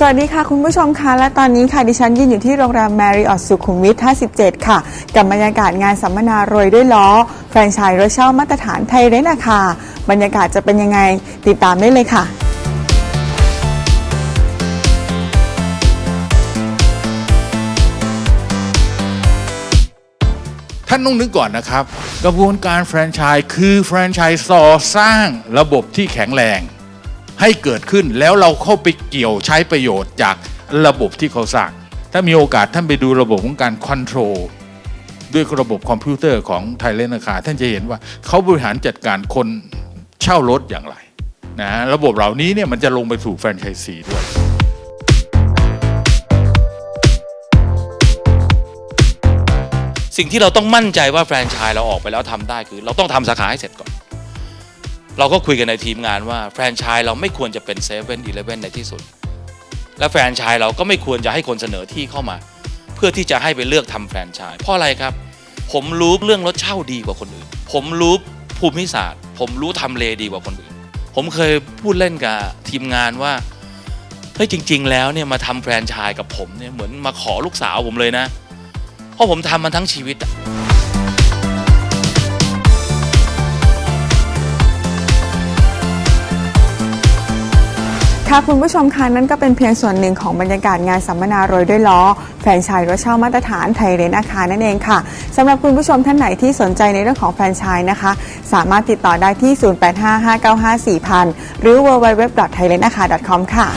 สวัสดีค่ะคุณผู้ชมคะและตอนนี้ค่ะดิฉันยืนอยู่ที่โรงแรม Marriott สุขุมวิท 57 ค่ะ กับบรรยากาศงานสัมมนาโรยด้วยล้อ แฟรนไชส์รถเช่ามาตรฐานไทยเรนอาคา บรรยากาศจะเป็นยังไงติดตามได้เลยค่ะท่านต้องนึกก่อนนะครับ กระบวนการแฟรนไชส์คือแฟรนไชส์ต่อสร้างระบบที่แข็งแรง ให้เกิดขึ้นแล้วเราเข้าไปเกี่ยวใช้ประโยชน์จากระบบที่เขาสร้าง ถ้ามีโอกาสท่านไปดูระบบของการคอนโทรลด้วยระบบคอมพิวเตอร์ของไทยเลนคาท่านจะเห็นว่าเขาบริหารจัดการคนเช่ารถอย่างไรนะระบบเหล่านี้เนี่ยมันจะลงไปสู่แฟรนไชส์ซีด้วยสิ่งที่เราต้องมั่นใจว่าแฟรนไชส์เราออกไปแล้วทำได้คือ เราต้องทำสาขาให้เสร็จก่อน เราก็คุยกันในทีมงานว่าแฟรนไชส์เราไม่ควรจะเป็นเซเว่นอีเลฟเว่นในที่สุด และแฟรนไชส์เราก็ไม่ควรจะให้คนเสนอที่เข้ามา เพื่อที่จะให้ไปเลือกทำแฟรนไชส์เพราะอะไรครับ ผมรู้เรื่องรถเช่าดีกว่าคนอื่น ผมรู้ภูมิศาสตร์ ผมรู้ทำเลดีกว่าคนอื่น ผมเคยพูดเล่นกับทีมงานว่าเฮ้ยจริง ๆ แล้วเนี่ยมาทำแฟรนไชส์กับผมเนี่ยเหมือนมาขอลูกสาวผมเลยนะ เพราะผมทำมันทั้งชีวิตอะ ค่ะคุณผู้ชมคะนั่นก็เป็นเพียงส่วนหนึ่งของบรรยากาศงานสัมมนาโรยด้วยล้อ แฟรนไชส์รถเช่ามาตรฐานไทยเรนอาคารนั่นเองค่ะสำหรับคุณผู้ชมท่านไหนที่สนใจในเรื่องของแฟรนไชส์นะคะ สามารถติดต่อได้ที่ 0855954000 หรือ www.thailandacar.com ค่ะ